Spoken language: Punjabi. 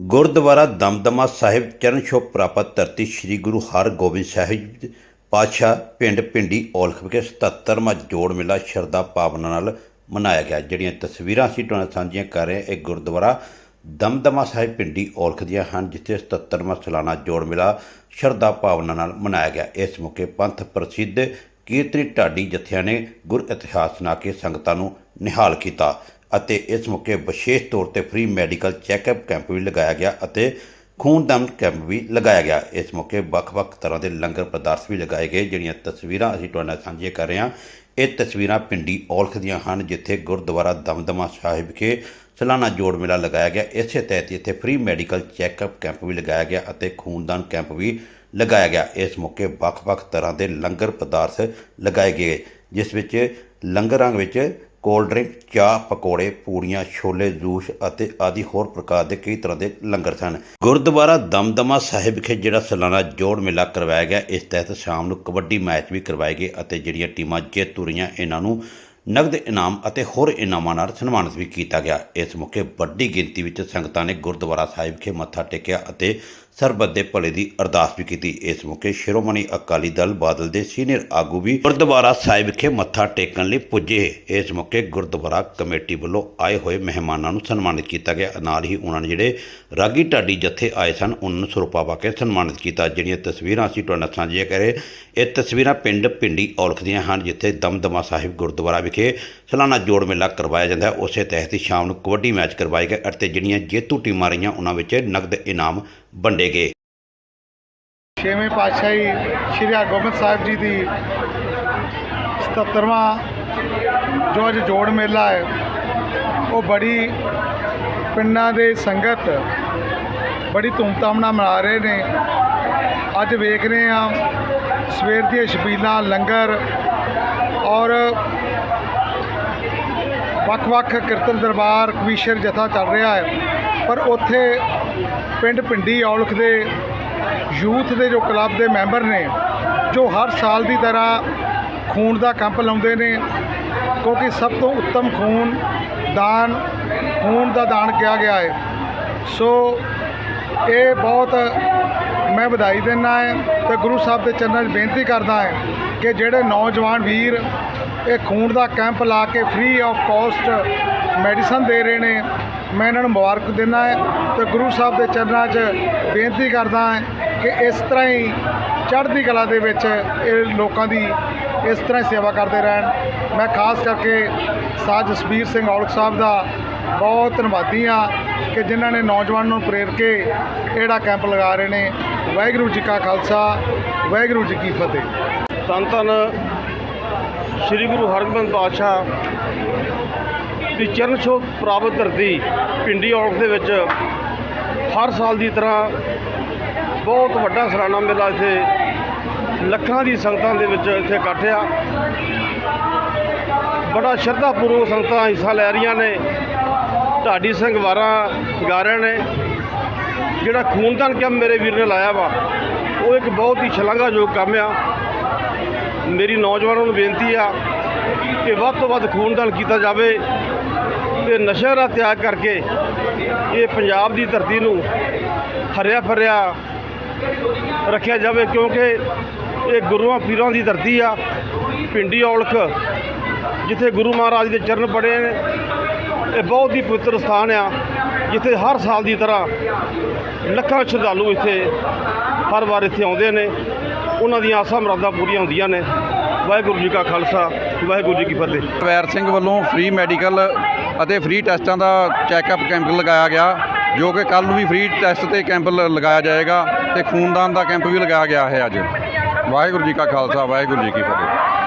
ਗੁਰਦੁਆਰਾ ਦਮਦਮਾ ਸਾਹਿਬ ਚਰਨ ਛੋਹ ਪ੍ਰਾਪਤ ਧਰਤੀ ਸ੍ਰੀ ਗੁਰੂ ਹਰਗੋਬਿੰਦ ਸਾਹਿਬ ਪਾਤਸ਼ਾਹ ਪਿੰਡ ਪਿੰਡੀ ਔਲਖ ਵਿਖੇ 77ਵਾਂ ਜੋੜ ਮੇਲਾ ਸ਼ਰਧਾ ਭਾਵਨਾ ਨਾਲ ਮਨਾਇਆ ਗਿਆ, ਜਿਹੜੀਆਂ ਤਸਵੀਰਾਂ ਅਸੀਂ ਤੁਹਾਨੂੰ ਸਾਂਝੀਆਂ ਕਰ ਰਹੇ ਹਾਂ। ਇਹ ਗੁਰਦੁਆਰਾ ਦਮਦਮਾ ਸਾਹਿਬ ਪਿੰਡੀ ਔਲਖ ਦੀਆਂ ਹਨ, ਜਿੱਥੇ 77ਵਾਂ ਸਾਲਾਨਾ ਜੋੜ ਮੇਲਾ ਸ਼ਰਧਾ ਭਾਵਨਾ ਨਾਲ ਮਨਾਇਆ ਗਿਆ। ਇਸ ਮੌਕੇ ਪੰਥ ਪ੍ਰਸਿੱਧ ਕੀਰਤਨੀ ਢਾਡੀ ਜਥਿਆਂ ਨੇ ਗੁਰ ਇਤਿਹਾਸ ਸੁਣਾ ਕੇ ਸੰਗਤਾਂ ਨੂੰ ਨਿਹਾਲ ਕੀਤਾ। ਅਤੇ ਇਸ ਮੌਕੇ ਵਿਸ਼ੇਸ਼ ਤੌਰ ਤੇ ਫ੍ਰੀ ਮੈਡੀਕਲ ਚੈੱਕਅਪ ਕੈਂਪ ਵੀ ਲਗਾਇਆ ਗਿਆ ਅਤੇ ਖੂਨਦਾਨ ਕੈਂਪ ਵੀ ਲਗਾਇਆ ਗਿਆ। ਇਸ ਮੌਕੇ ਵੱਖ-ਵੱਖ ਤਰ੍ਹਾਂ ਦੇ ਲੰਗਰ ਪਦਾਰਥ ਵੀ ਲਗਾਏ ਗਏ, ਜਿਹੜੀਆਂ ਤਸਵੀਰਾਂ ਅਸੀਂ ਤੁਹਾਡੇ ਨਾਲ ਸਾਂਝੀਆਂ ਕਰ ਰਹੇ ਹਾਂ। ਇਹ ਤਸਵੀਰਾਂ ਪਿੰਡੀ ਔਲਖ ਦੀਆਂ ਹਨ, ਜਿੱਥੇ ਗੁਰਦੁਆਰਾ ਦਮਦਮਾ ਸਾਹਿਬ ਵਿਖੇ ਸਾਲਾਨਾ ਜੋੜ ਮੇਲਾ ਲਗਾਇਆ ਗਿਆ। ਇਸੇ ਤਹਿਤ ਇੱਥੇ ਫ੍ਰੀ ਮੈਡੀਕਲ ਚੈੱਕਅਪ ਕੈਂਪ ਵੀ ਲਗਾਇਆ ਗਿਆ ਅਤੇ ਖੂਨਦਾਨ ਕੈਂਪ ਵੀ ਲਗਾਇਆ ਗਿਆ। ਇਸ ਮੌਕੇ ਵੱਖ-ਵੱਖ ਤਰ੍ਹਾਂ ਦੇ ਲੰਗਰ ਪਦਾਰਥ ਲਗਾਏ ਗਏ, ਜਿਸ ਵਿੱਚ ਲੰਗਰਾਂ ਵਿੱਚ ਕੋਲਡ ਡਰਿੰਕ, ਚਾਹ, ਪਕੌੜੇ, ਪੂੜੀਆਂ, ਛੋਲੇ, ਜੂਸ ਅਤੇ ਆਦਿ ਹੋਰ ਪ੍ਰਕਾਰ ਦੇ ਕਈ ਤਰ੍ਹਾਂ ਦੇ ਲੰਗਰ ਸਨ। ਗੁਰਦੁਆਰਾ ਦਮਦਮਾ ਸਾਹਿਬ ਵਿਖੇ ਜਿਹੜਾ ਸਾਲਾਨਾ ਜੋੜ ਮੇਲਾ ਕਰਵਾਇਆ ਗਿਆ, ਇਸ ਤਹਿਤ ਸ਼ਾਮ ਨੂੰ ਕਬੱਡੀ ਮੈਚ ਵੀ ਕਰਵਾਏ ਗਏ ਅਤੇ ਜਿਹੜੀਆਂ ਟੀਮਾਂ ਜੇਤੂ ਰਹੀਆਂ, ਇਹਨਾਂ ਨੂੰ ਨਗਦ ਇਨਾਮ ਅਤੇ ਹੋਰ ਇਨਾਮਾਂ ਨਾਲ ਸਨਮਾਨਿਤ ਵੀ ਕੀਤਾ ਗਿਆ। ਇਸ ਮੌਕੇ ਵੱਡੀ ਗਿਣਤੀ ਵਿੱਚ ਸੰਗਤਾਂ ਨੇ ਗੁਰਦੁਆਰਾ ਸਾਹਿਬ ਵਿਖੇ ਮੱਥਾ ਟੇਕਿਆ ਅਤੇ ਸਰਬੱਤ ਦੇ ਭਲੇ ਦੀ ਅਰਦਾਸ ਵੀ ਕੀਤੀ। ਇਸ ਮੌਕੇ ਸ਼੍ਰੋਮਣੀ ਅਕਾਲੀ ਦਲ ਬਾਦਲ ਦੇ ਸੀਨੀਅਰ ਆਗੂ ਵੀ ਗੁਰਦੁਆਰਾ ਸਾਹਿਬ ਵਿਖੇ ਮੱਥਾ ਟੇਕਣ ਲਈ ਪੁੱਜੇ। ਇਸ ਮੌਕੇ ਗੁਰਦੁਆਰਾ ਕਮੇਟੀ ਵੱਲੋਂ ਆਏ ਹੋਏ ਮਹਿਮਾਨਾਂ ਨੂੰ ਸਨਮਾਨਿਤ ਕੀਤਾ ਗਿਆ। ਨਾਲ ਹੀ ਉਹਨਾਂ ਨੇ ਜਿਹੜੇ ਰਾਗੀ ਢਾਡੀ ਜਥੇ ਆਏ ਸਨ, ਉਹਨਾਂ ਨੂੰ ਸਰੂਪਾ ਪਾ ਕੇ ਸਨਮਾਨਿਤ ਕੀਤਾ। ਜਿਹੜੀਆਂ ਤਸਵੀਰਾਂ ਅਸੀਂ ਤੁਹਾਡੇ ਨਾਲ ਸਾਂਝੀਆਂ ਕਰੇ ਇਹ ਤਸਵੀਰਾਂ ਪਿੰਡ ਪਿੰਡੀ ਔਲਖ ਦੀਆਂ ਹਨ, ਜਿੱਥੇ ਦਮਦਮਾ ਸਾਹਿਬ ਗੁਰਦੁਆਰਾ ਵਿਖੇ ਸਾਲਾਨਾ ਜੋੜ ਮੇਲਾ ਕਰਵਾਇਆ ਜਾਂਦਾ ਹੈ। ਉਸੇ ਤਹਿਤ ਹੀ ਸ਼ਾਮ ਨੂੰ ਕਬੱਡੀ ਮੈਚ ਕਰਵਾਏ ਗਏ ਅਤੇ ਜਿਹੜੀਆਂ ਜੇਤੂ ਟੀਮਾਂ ਰਹੀਆਂ, ਉਹਨਾਂ ਵਿੱਚ ਨਗਦ ਇਨਾਮ ਵੰਡੇ ਗਏ ਛੇਵੇਂ ਪਾਤਸ਼ਾਹੀ ਸ਼੍ਰੀ ਹਰਗੋਬਿੰਦ ਸਾਹਿਬ ਜੀ ਦੀ 77ਵਾਂ ਜੋ ਅੱਜ ਜੋੜ ਮੇਲਾ ਹੈ। ਉਹ ਬੜੀ ਪਿੰਡਾਂ ਦੇ ਸੰਗਤ ਬੜੀ ਧੂਮਧਾਮ ਨਾਲ ਮਨਾ ਰਹੇ ਨੇ। ਅੱਜ ਵੇਖ ਰਹੇ ਆ ਸਵੇਰ ਦੀਆਂ ਸ਼ਬੀਲਾਂ ਲੰਗਰ ਔਰ ਵੱਖ-ਵੱਖ ਕੀਰਤਨ ਦਰਬਾਰ, ਕਵੀਸ਼ਰ ਜਥਾ ਚੱਲ ਰਿਹਾ ਹੈ। ਪਰ ਉੱਥੇ ਪਿੰਡ ਪਿੰਡੀ ਔਲਖ ਦੇ ਯੂਥ ਦੇ ਜੋ ਕਲੱਬ ਦੇ ਮੈਂਬਰ ਨੇ, ਜੋ ਹਰ ਸਾਲ ਦੀ ਤਰ੍ਹਾਂ ਖੂਨ ਦਾ ਕੈਂਪ ਲਾਉਂਦੇ ਨੇ, ਕਿਉਂਕਿ ਸਭ ਤੋਂ ਉੱਤਮ ਖੂਨ ਦਾਨ, ਖੂਨ ਦਾ ਦਾਨ ਕਿਹਾ ਗਿਆ ਹੈ। ਸੋ ਇਹ ਬਹੁਤ ਮੈਂ ਵਧਾਈ ਦਿੰਦਾ ਹੈ ਤੇ ਗੁਰੂ ਸਾਹਿਬ ਦੇ ਚਰਨਾਂ 'ਚ ਬੇਨਤੀ ਕਰਦਾ ਹੈ ਕਿ ਜਿਹੜੇ ਨੌਜਵਾਨ ਵੀਰ ਇਹ ਖੂਨ ਦਾ ਕੈਂਪ ਲਾ ਕੇ ਫ੍ਰੀ ਆਫ ਕਾਸਟ ਮੈਡੀਸਨ ਦੇ ਰਹੇ ਨੇ ਮੈਂ ਇਹਨਾਂ ਨੂੰ ਮੁਬਾਰਕ ਦਿੰਦਾ ਹੈ ਤੇ ਗੁਰੂ ਸਾਹਿਬ ਦੇ ਚਰਨਾਂ 'ਚ ਬੇਨਤੀ ਕਰਦਾ ਹਾਂ ਕਿ ਇਸ ਤਰ੍ਹਾਂ ਹੀ ਚੜ੍ਹਦੀ ਕਲਾ ਦੇ ਵਿੱਚ ਇਹ ਲੋਕਾਂ ਦੀ ਇਸ ਤਰ੍ਹਾਂ ਹੀ ਸੇਵਾ ਕਰਦੇ ਰਹਿਣ। ਮੈਂ ਖਾਸ ਕਰਕੇ ਸਾਜ ਜਸਬੀਰ ਸਿੰਘ ਔਲਖ ਸਾਹਿਬ ਦਾ ਬਹੁਤ ਧੰਨਵਾਦੀ ਹਾਂ ਕਿ ਜਿਨ੍ਹਾਂ ਨੇ ਨੌਜਵਾਨ ਨੂੰ ਪ੍ਰੇਰ ਕੇ ਇਹ ਕੈਂਪ ਲਗਾ ਰਹੇ ਨੇ। ਵਾਹਿਗੁਰੂ ਜੀ ਕਾ ਖਾਲਸਾ, ਵਾਹਿਗੁਰੂ ਜੀ ਕੀ ਫਤਿਹ। ਧੰਨ ਧੰਨ ਸ੍ਰੀ ਗੁਰੂ ਹਰਗੋਬਿੰਦ ਪਾਤਸ਼ਾਹ ਦੀ ਚਰਨ ਛੋਹ ਪ੍ਰਾਪਤ ਧਰਤੀ ਪਿੰਡੀ ਔਲਖ ਦੇ ਵਿੱਚ ਹਰ ਸਾਲ ਦੀ ਤਰ੍ਹਾਂ ਬਹੁਤ ਵੱਡਾ ਸਲਾਨਾ ਮੇਲਾ ਇੱਥੇ ਲੱਖਾਂ ਦੀ ਸੰਗਤਾਂ ਦੇ ਵਿੱਚ ਇੱਥੇ ਇਕੱਠ ਆ ਬੜਾ ਸ਼ਰਧਾਪੂਰਵਕ ਸੰਗਤਾਂ ਹਿੱਸਾ ਲੈ ਰਹੀਆਂ ਨੇ। ਢਾਡੀ ਸਿੰਘ ਵਾਰਾਂ ਗਾ ਰਹੇ ਨੇ। ਜਿਹੜਾ ਖੂਨਦਾਨ ਕੰਮ ਮੇਰੇ ਵੀਰ ਨੇ ਲਾਇਆ ਵਾ, ਉਹ ਇੱਕ ਬਹੁਤ ਹੀ ਸ਼ਲਾਘਾਯੋਗ ਕੰਮ ਆ। ਮੇਰੀ ਨੌਜਵਾਨਾਂ ਨੂੰ ਬੇਨਤੀ ਆ ਕਿ ਵੱਧ ਤੋਂ ਵੱਧ ਖੂਨਦਾਨ ਕੀਤਾ ਜਾਵੇ। ਤੇ ਨਸ਼ਿਆਂ ਦਾ ਤਿਆਗ ਕਰਕੇ ਇਹ ਪੰਜਾਬ ਦੀ ਧਰਤੀ ਨੂੰ ਹਰਿਆ ਫਰਿਆ ਰੱਖਿਆ ਜਾਵੇ, ਕਿਉਂਕਿ ਇਹ ਗੁਰੂਆਂ ਪੀਰਾਂ ਦੀ ਧਰਤੀ ਆ ਪਿੰਡੀ ਔਲਖ, ਜਿੱਥੇ ਗੁਰੂ ਮਹਾਰਾਜ ਦੇ ਚਰਨ ਪੜੇ ਨੇ, ਇਹ ਬਹੁਤ ਹੀ ਪਵਿੱਤਰ ਸਥਾਨ ਆ, ਜਿੱਥੇ ਹਰ ਸਾਲ ਦੀ ਤਰ੍ਹਾਂ ਲੱਖਾਂ ਸ਼ਰਧਾਲੂ ਇੱਥੇ ਹਰ ਵਾਰ ਇੱਥੇ ਆਉਂਦੇ ਨੇ, ਉਹਨਾਂ ਦੀਆਂ ਆਸਾਂ ਮੁਰਾਦਾਂ ਪੂਰੀਆਂ ਹੁੰਦੀਆਂ ਨੇ। ਵਾਹਿਗੁਰੂ ਜੀ ਕਾ ਖਾਲਸਾ, ਵਾਹਿਗੁਰੂ ਜੀ ਕੀ ਫਤਿਹ। ਵੈਰ ਸਿੰਘ ਵੱਲੋਂ ਫ੍ਰੀ ਮੈਡੀਕਲ ਅਤੇ ਫ੍ਰੀ ਟੈਸਟਾਂ ਦਾ ਚੈੱਕਅਪ ਕੈਂਪ ਲਗਾਇਆ ਗਿਆ, ਜੋ ਕਿ ਕੱਲ ਨੂੰ ਵੀ ਫ੍ਰੀ ਟੈਸਟ ਤੇ ਕੈਂਪ ਲ- ਲਗਾਇਆ ਜਾਏਗਾ ਤੇ ਖੂਨਦਾਨ ਦਾ ਕੈਂਪ ਵੀ ਲਗਾਇਆ ਗਿਆ ਹੈ ਅੱਜ। ਵਾਹਿਗੁਰੂ ਜੀ ਕਾ ਖਾਲਸਾ, ਵਾਹਿਗੁਰੂ ਜੀ ਕੀ ਫਤਿਹ।